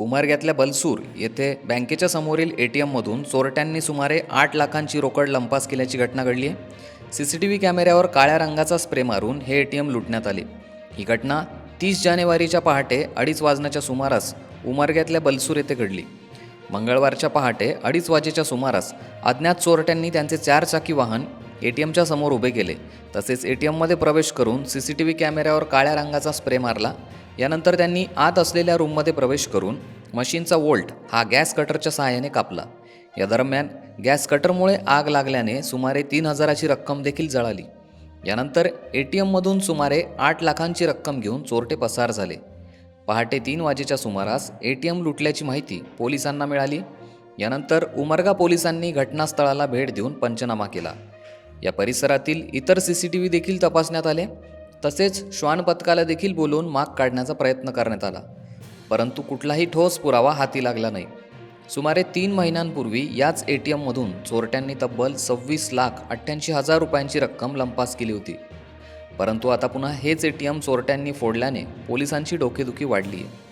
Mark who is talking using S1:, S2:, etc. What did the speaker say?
S1: उमरग्यातल्या बलसूर येथे बँकेच्या समोरील ए टी एममधून चोरट्यांनी सुमारे आठ लाखांची रोकड लंपास केल्याची घटना घडली आहे. सी सी टी व्ही कॅमेऱ्यावर काळ्या रंगाचा स्प्रे मारून हे ए टी एम लुटण्यात आले. ही घटना तीस जानेवारीच्या पहाटे अडीच वाजण्याच्या सुमारास उमरग्यातल्या बलसूर येथे घडली. मंगळवारच्या पहाटे अडीच वाजेच्या सुमारास अज्ञात चोरट्यांनी त्यांचे चारचाकी वाहन ए टी एमच्या समोर उभे केले. तसेच ए टी एममध्ये प्रवेश करून सी सी टी व्ही कॅमेऱ्यावर काळ्या रंगाचा स्प्रे मारला यानंतर त्यांनी आत असलेल्या रूममध्ये प्रवेश करून मशीनचा वोल्ट हा गॅस कटरच्या सहाय्याने कापला. या दरम्यान गॅस कटरमुळे आग लागल्याने सुमारे तीन हजाराची रक्कम देखील जळाली. यानंतर ए टी एममधून सुमारे आठ लाखांची रक्कम घेऊन चोरटे पसार झाले. पहाटे तीन वाजेच्या सुमारास ए टी एम लुटल्याची माहिती पोलिसांना मिळाली. यानंतर उमरगा पोलिसांनी घटनास्थळाला भेट देऊन पंचनामा केला. या परिसरातील इतर सी सी टी व्ही देखील तपासण्यात आले. तसेच श्वानपथकाला देखील बोलवून माग काढण्याचा प्रयत्न करण्यात आला. परंतु कुठलाही ठोस पुरावा हाती लागला नाही. सुमारे तीन महिन्यांपूर्वी याच ए टी एममधून चोरट्यांनी तब्बल सव्वीस लाख अठ्ठ्याऐंशी हजार रुपयांची रक्कम लंपास केली होती. परंतु आता पुन्हा हेच ए टी एम चोरट्यांनी फोडल्याने पोलिसांची डोकेदुखी वाढली आहे